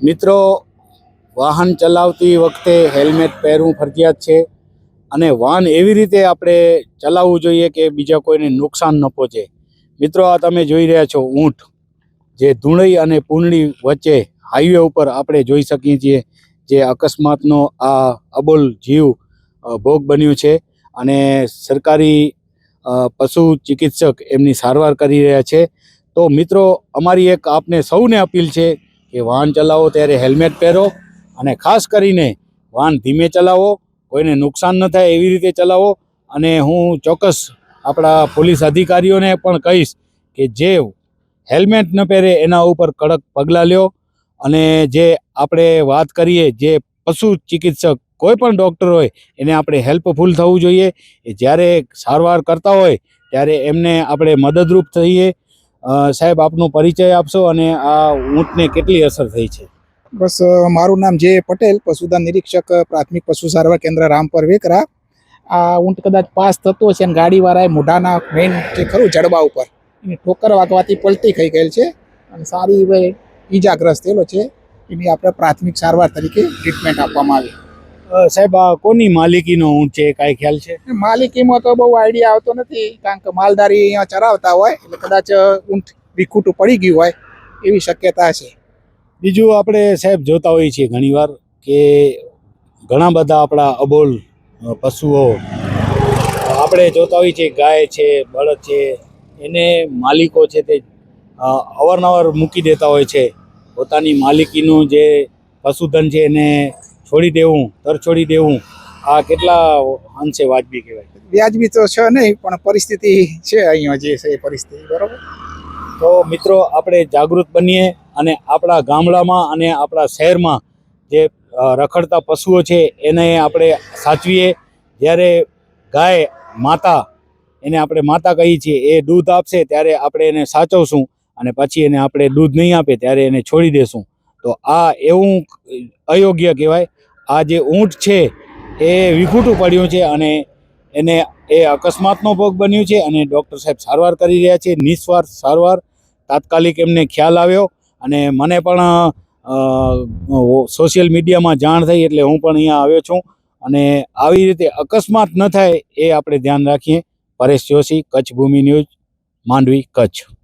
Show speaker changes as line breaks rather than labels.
મિત્રો, વાહન ચલાવતી વખતે હેલ્મેટ પહેરવું ફરજિયાત છે અને વાહન એવી રીતે આપણે ચલાવવું જોઈએ કે બીજા કોઈને નુકસાન ન પહોંચે. મિત્રો, આ તમે જોઈ રહ્યા છો ઊંટ જે ધૂણઈ અને પૂંડળી વચ્ચે હાઈવે ઉપર આપણે જોઈ શકીએ છીએ જે અકસ્માતનો આ અબોલ જીવ ભોગ બન્યું છે અને સરકારી પશુ ચિકિત્સક એમની સારવાર કરી રહ્યા છે. તો મિત્રો, અમારી એક આપને સૌને અપીલ છે કે વાહન ચલાવો, ત્યારે હેલ્મેટ પહેરો અને ખાસ કરીને વાહન ધીમે ચલાવો, કોઈને નુકસાન ન થાય એવી રીતે ચલાવો. અને હું ચોક્કસ આપણા પોલીસ અધિકારીઓને પણ કહીશ કે જે હેલ્મેટ ન પહેરે એના ઉપર કડક પગલાં લ્યો. અને જે આપણે વાત કરીએ, જે પશુ ચિકિત્સક કોઈ પણ ડૉક્ટર હોય, એને આપણે હેલ્પફુલ થવું જોઈએ. એ જ્યારે સારવાર કરતા હોય, ત્યારે એમને આપણે મદદરૂપ થઈએ. સાહેબ, આપનો પરિચય આપશો અને આ ઊંટને કેટલી અસર થઈ છે?
બસ મારું નામ જે પટેલ, પશુધન નિરીક્ષક, પ્રાથમિક પશુ સારવાર કેન્દ્ર રામપર વેકરા. આ ઊંટ કદાચ પાસ થતો છે અને ગાડીવાળાએ મોઢાના મેઇન જે ખરું જડબા ઉપર, એની ઠોકર વાગવાથી પલટી ખાઈ ગયેલ છે અને સારી ઈજાગ્રસ્ત થયેલો છે. એની આપણે પ્રાથમિક સારવાર તરીકે ટ્રીટમેન્ટ આપવામાં આવી.
સાહેબ આ કોની માલિકીનો ઊંટ છે? કાંઈ ખ્યાલ છે?
માલિકીમાં તો બહુ આઈડિયા આવતો નથી કારણ કે માલધારી અહીંયા ચરાવતા હોય એટલે કદાચ ઊંટ વિખૂટું પડી ગયું હોય એવી શક્યતા છે.
બીજું આપણે સાહેબ જોતા હોઈએ છીએ ઘણીવાર કે ઘણા બધા આપણા અબોલ પશુઓ આપણે જોતા હોઈએ છીએ ગાય છે બળદ છે એને માલિકો છે તે અવારનવાર મૂકી દેતા હોય છે. પોતાની માલિકીનું જે પશુધન છે એને છોડી દેવું તર છોડી દેવું. આ કેટલા અંશે વાજબી કહેવાય?
વ્યાજબી તો છે નહીં પણ પરિસ્થિતિ છે અહીંયા જે છે એ પરિસ્થિતિ બરાબર?
તો મિત્રો આપણે જાગૃત બનીએ અને આપણા ગામડામાં અને આપણા શહેરમાં જે રખડતા પશુઓ છે એને આપણે સાચવીએ. જ્યારે ગાય માતા એને આપણે માતા કહીએ છીએ એ દૂધ આપશે ત્યારે આપણે એને સાચવશું અને પછી એને આપણે દૂધ નહીં આપે ત્યારે એને છોડી દેશું. તો આ એવું અયોગ્ય કહેવાય. આ જે ઊંટ છે, એ વિખૂટું પડ્યું છે અને એને, એ અકસ્માતનો ભોગ બન્યું છે અને ડૉક્ટર સાહેબ સારવાર કરી રહ્યા છે. નિસ્વાર્થ સારવાર, તાત્કાલિક એમને ખ્યાલ આવ્યો અને મને પણ સોશિયલ મીડિયામાં જાણ થઈ એટલે હું પણ અહીંયા આવ્યો છું અને આવી રીતે અકસ્માત ન થાય એ આપણે ધ્યાન રાખીએ. પરેશ જોશી, કચ્છ ભૂમિ ન્યૂઝ, માંડવી, કચ્છ.